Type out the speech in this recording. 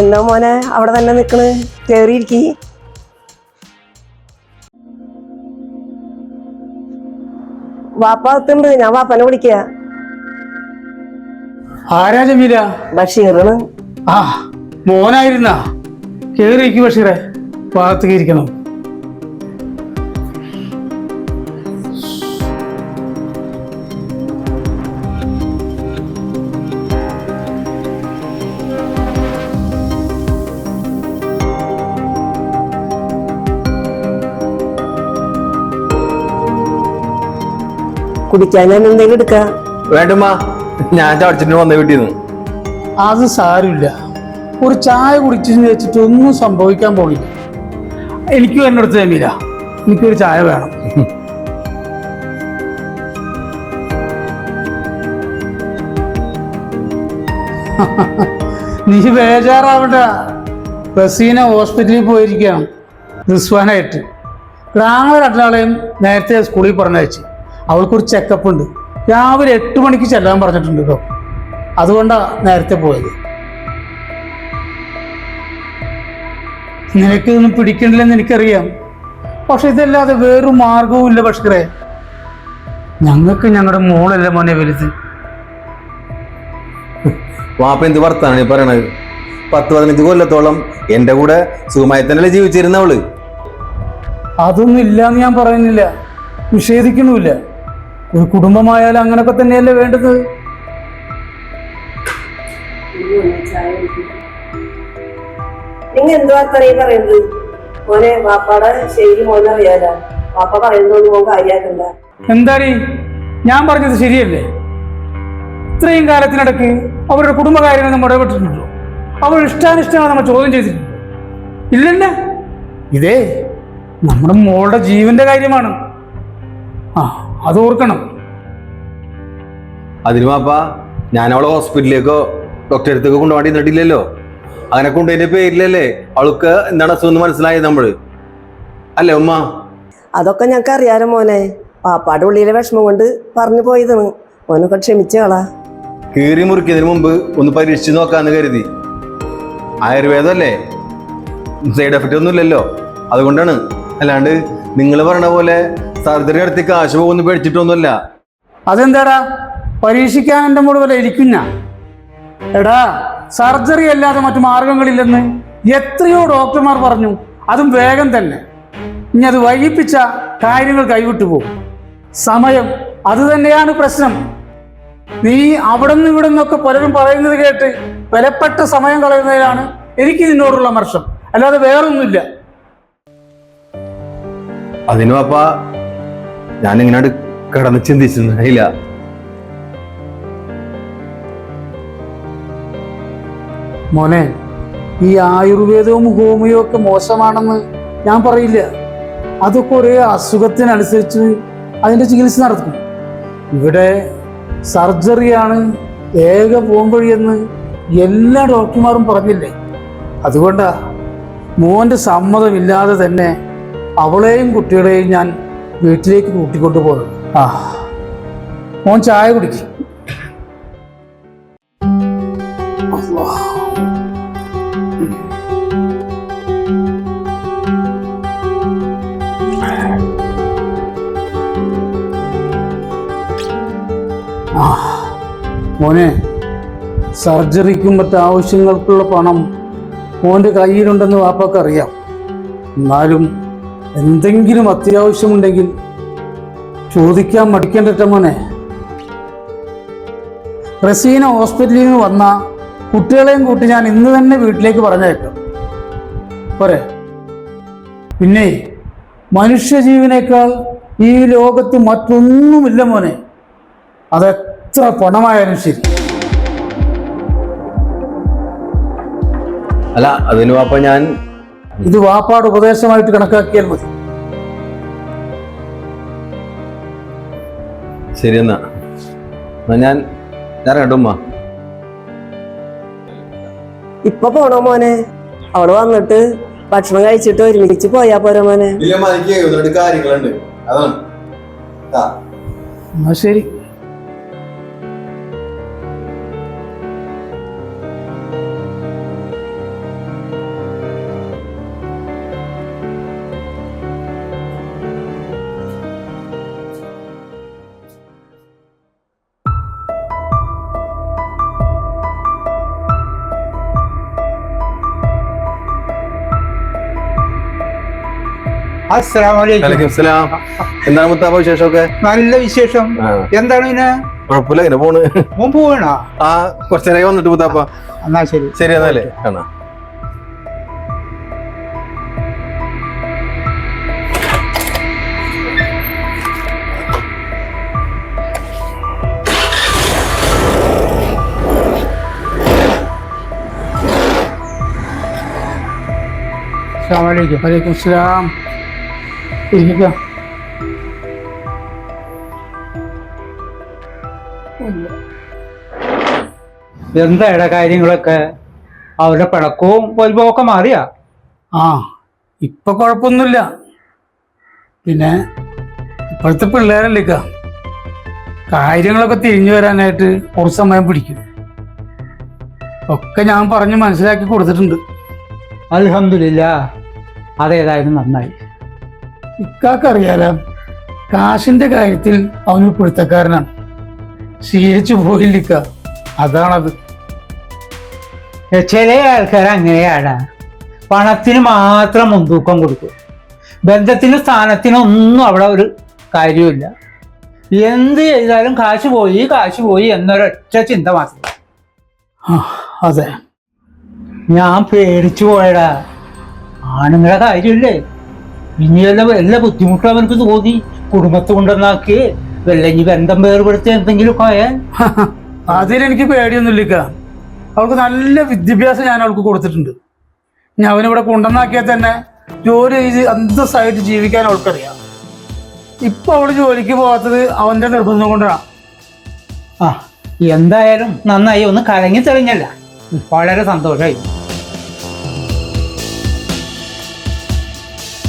എന്താ മോനെ അവിടെ തന്നെ നിക്കണ് കയറിയിരിക്കി വാപ്പ അകത്തുണ്ട് ഞാൻ വാപ്പനെ വിളിക്കുക ആരാ ജമീല? ബഷീറാണ്. ആ മോനായിരുന്ന. കേറിക്ക് ബഷീറെ. ഭാഗത്തേക്ക് ഇരിക്കണം. കുടിക്കാൻ ഞാൻ എന്തെങ്കിലും എടുക്ക? വേണ്ടുമ്മ. ഞാൻ വന്ന വീട്ടിൽ നിന്ന് അത് സാരമില്ല. ഒരു ചായ കുടിച്ചെന്ന് വെച്ചിട്ട് ഒന്നും സംഭവിക്കാൻ പോണില്ല. എനിക്ക് എന്റെ അടുത്ത് തന്നില്ല എനിക്കൊരു ചായ വേണം. നീ ബേജാറാവണ്ട. റസീന ഹോസ്പിറ്റലിൽ പോയിരിക്കുകയാണ്. റിസ്വാനായിട്ട്. ഗ്രാമ രണ്ടാളെയും നേരത്തെ സ്കൂളിൽ പറഞ്ഞയച്ചു. അവൾക്കൊരു ചെക്കപ്പ് ഉണ്ട്. രാവിലെ എട്ട് മണിക്ക് ചെല്ലാൻ പറഞ്ഞിട്ടുണ്ട് കേട്ടോ അതുകൊണ്ടാണ് നേരത്തെ പോയത്. നിനക്ക് ഇതൊന്നും പിടിക്കണില്ലെന്ന് എനിക്കറിയാം. പക്ഷെ ഇതല്ലാതെ വേറൊരു മാർഗവും ഇല്ല ബഷ്കറെ ഞങ്ങൾക്ക് ഞങ്ങളുടെ മോളല്ല മോനെ വലുത്. വാപ്പ എന്ത് വർത്താണ് പറയണത്? പത്ത് പതിനഞ്ച് കൊല്ലത്തോളം എന്റെ കൂടെ സുഖമായി തന്നെയല്ലേ ജീവിച്ചിരുന്നവൾ? അതൊന്നും ഇല്ലാന്ന് ഞാൻ പറയുന്നില്ല. നിഷേധിക്കണമില്ല. ഒരു കുടുംബമായാലും അങ്ങനൊക്കെ തന്നെയല്ലേ വേണ്ടത്? നിങ്ങൾ എന്തുവാ അത്രയും പറയുന്നത്? മോനെ വാപ്പാടെ ശരി മോനെ അറിയാലോ. വാപ്പ പറയുന്നത് മോൻ കാര്യാക്കണ്ട. എന്താടി? ഞാൻ പറഞ്ഞത് ശരിയല്ലേ? ഇത്രയും കാലത്തിനിടയ്ക്ക് അവരുടെ കുടുംബകാര്യങ്ങൾ നമ്മൾ ഇടപെട്ടിട്ടുണ്ടോ അവർ ഇഷ്ടാനിഷ്ടമാണ് നമ്മൾ ചോദ്യം ചെയ്തിട്ടുണ്ടോ. ഇല്ലല്ല? ഇതേ നമ്മുടെ മോളുടെ ജീവന്റെ കാര്യമാണ്. ആ അത് ഓർക്കണം. അതിന് മാപ്പ ഞാൻ അവളെ ഹോസ്പിറ്റലിലേക്കോ ഡോക്ടറെ അടുത്തേക്ക് കൊണ്ടുപോകാൻ നിന്നിട്ടില്ലല്ലോ അങ്ങനെ കൊണ്ടുപോയതിന്റെ പേരിലല്ലേ അവൾക്ക് എന്താണ് അസുഖം മനസ്സിലായത് നമ്മൾ? അല്ലേ ഉമ്മ? അതൊക്കെ ഞങ്ങൾക്ക് അറിയാലോ മോനെ. പാപ്പാടെ ഉള്ളിലെ വിഷമം കൊണ്ട് പറഞ്ഞു പോയതാണ്. മോനൊക്കെ ക്ഷമിച്ചോളാ കീറി മുറിക്കുന്നതിന് മുമ്പ് ഒന്ന് പരീക്ഷിച്ച് നോക്കാന്ന് കരുതി. ആയുർവേദമല്ലേ? സൈഡ് എഫക്റ്റ് ഒന്നും ഇല്ലല്ലോ അതുകൊണ്ടാണ്. അല്ലാണ്ട് നിങ്ങൾ പറഞ്ഞ പോലെ സർജറി നടത്തി കാശ് പോകുന്ന പേടിച്ചിട്ടൊന്നുമല്ല. അതെന്താടാ? പരീക്ഷിക്കാൻ എന്റെ മോട് വല്ല ഇരിക്കുന്ന? എടാ സർജറി അല്ലാതെ മറ്റു മാർഗങ്ങളില്ലെന്ന് എത്രയോ ഡോക്ടർമാർ പറഞ്ഞു. അതും വേഗം തന്നെ. ഇനി അത് വൈകിപ്പിച്ച കാര്യങ്ങൾ കൈവിട്ടു പോകും. സമയം അത് തന്നെയാണ് പ്രശ്നം. നീ അവിടെ നിന്ന് ഇവിടെ നിന്നൊക്കെ പലരും പറയുന്നത് കേട്ട് വിലപ്പെട്ട സമയം കളയുന്നതിലാണ് എനിക്ക് നിന്നോടുള്ള മർഷം അല്ലാതെ വേറൊന്നുമില്ല. അതിനു പാപ്പ ഞാൻ ഇങ്ങനെ കടന്ന് ചിന്തിച്ചില്ല മോനെ ഈ ആയുർവേദവും ഹോമിയോ ഒക്കെ മോശമാണെന്ന് ഞാൻ പറയില്ല. അതൊക്കെ ഒരേ അസുഖത്തിനനുസരിച്ച് അതിന്റെ ചികിത്സ നടത്തും. ഇവിടെ സർജറിയാണ് ഏക പോംവഴിയെന്ന് എല്ലാ ഡോക്ടർമാരും പറഞ്ഞില്ലേ? അതുകൊണ്ടാ മോന്റെ സമ്മതമില്ലാതെ തന്നെ അവളെയും കുട്ടികളെയും ഞാൻ വീട്ടിലേക്ക് കൂട്ടിക്കൊണ്ടു പോകുന്നത് ആ. മോൻ ചായ കുടിക്കും. മോനെ സർജറിക്കും മറ്റ് ആവശ്യങ്ങൾക്കുള്ള പണം മോന്റെ കയ്യിലുണ്ടെന്ന് വാപ്പക്കറിയാം. എന്നാലും എന്തെങ്കിലും അത്യാവശ്യമുണ്ടെങ്കിൽ ചോദിക്കാൻ മടിക്കേണ്ടിട്ട മോനെ. റസീന ഹോസ്പിറ്റലിൽ നിന്ന് വന്ന കുട്ടികളെയും കൂട്ടി ഞാൻ ഇന്ന് തന്നെ വീട്ടിലേക്ക് പറഞ്ഞേക്കും പോരെ. പിന്നെ മനുഷ്യജീവനേക്കാൾ ഈ ലോകത്ത് മറ്റൊന്നുമില്ല മോനെ. അതെത്ര പണമായാലും ശരി. അല്ല അതിന് പാപ്പ ഞാൻ ഇത് വാപ്പാട് ഉപദേശമായിട്ട് കണക്കാക്കിയാൽ മതി. ശരി എന്നാ. ഞാൻ ഞാൻ കണ്ടുമ്മ ഇപ്പൊ പോണോ മോനെ? അവൾ വന്നിട്ട് ഭക്ഷണം കഴിച്ചിട്ട് ഒരുമിച്ച് പോയാ പോരോ മോനെ? കാര്യങ്ങളുണ്ട്. ശരി. എന്താണ് മുത്താപ്പ വിശേഷമൊക്കെ? നല്ല വിശേഷം. എന്താണ് പിന്നെ? കുഴപ്പമില്ല ഇങ്ങനെ പോണ്. മുമ്പ് പോകണോ ആ കുറച്ചു നേരം വന്നിട്ട് മുത്താപ്പ. എന്നാ ശരി. ശരി എന്നാലേ. കാണാം. അസ്സലാമലൈക്കും. വലൈക്കും സ്ലാം ഇരിക്ക. എന്താ കാര്യങ്ങളൊക്കെ? അവരുടെ പിണക്കവും പൊൽപ്പവും ഒക്കെ മാറിയാ? ആ ഇപ്പൊ കുഴപ്പമൊന്നുമില്ല. പിന്നെ ഇപ്പോഴത്തെ പിള്ളേരല്ലേക്ക? കാര്യങ്ങളൊക്കെ തിരിഞ്ഞു വരാനായിട്ട് കുറച്ച് സമയം പിടിക്കും. ഒക്കെ ഞാൻ പറഞ്ഞ് മനസ്സിലാക്കി കൊടുത്തിട്ടുണ്ട്. അലഹമില്ല അതേതായാലും നന്നായി. ഇക്കാക്കറിയാലോ കാശിന്റെ കാര്യത്തിൽ അവനൊരു പിടുത്തക്കാരനാണ് ശീലിച്ചു പോയില്ലിക്ക. അതാണത്. ചില ആൾക്കാർ അങ്ങനെയാണ് പണത്തിന് മാത്രം മുൻതൂക്കം കൊടുക്കും. ബന്ധത്തിനും സ്ഥാനത്തിനും ഒന്നും അവിടെ ഒരു കാര്യമില്ല എന്ത് ചെയ്താലും കാശ് പോയി കാശ് പോയി എന്നൊരൊറ്റ ചിന്ത മാത്രം. അതെ. ഞാൻ പേടിച്ചു പോയടാ. ആണുങ്ങളെ കാര്യമില്ലേ? ഇനി എല്ലാ ബുദ്ധിമുട്ടും അവനക്ക് തോന്നി. കുടുംബത്തെ കൊണ്ടുവന്നാക്കി. വല്ലെങ്കിൽ ബന്ധം വേർപെടുത്തി എന്തെങ്കിലും ആയാൽ. അതിലെനിക്ക് പേടിയൊന്നുമില്ല അവൾക്ക് നല്ല വിദ്യാഭ്യാസം ഞാൻ അവൾക്ക് കൊടുത്തിട്ടുണ്ട്. ഞാൻ അവനിവിടെ കൊണ്ടുവന്നാക്കിയാൽ തന്നെ ജോലി ചെയ്ത് അന്തസ്സായിട്ട് ജീവിക്കാൻ അവൾക്കറിയാം. ഇപ്പൊ അവൾ ജോലിക്ക് പോകാത്തത് അവന്റെ നിർബന്ധം കൊണ്ടാണ് ആ എന്തായാലും നന്നായി. ഒന്ന് കലങ്ങി തെളിഞ്ഞല്ല. വളരെ സന്തോഷമായി.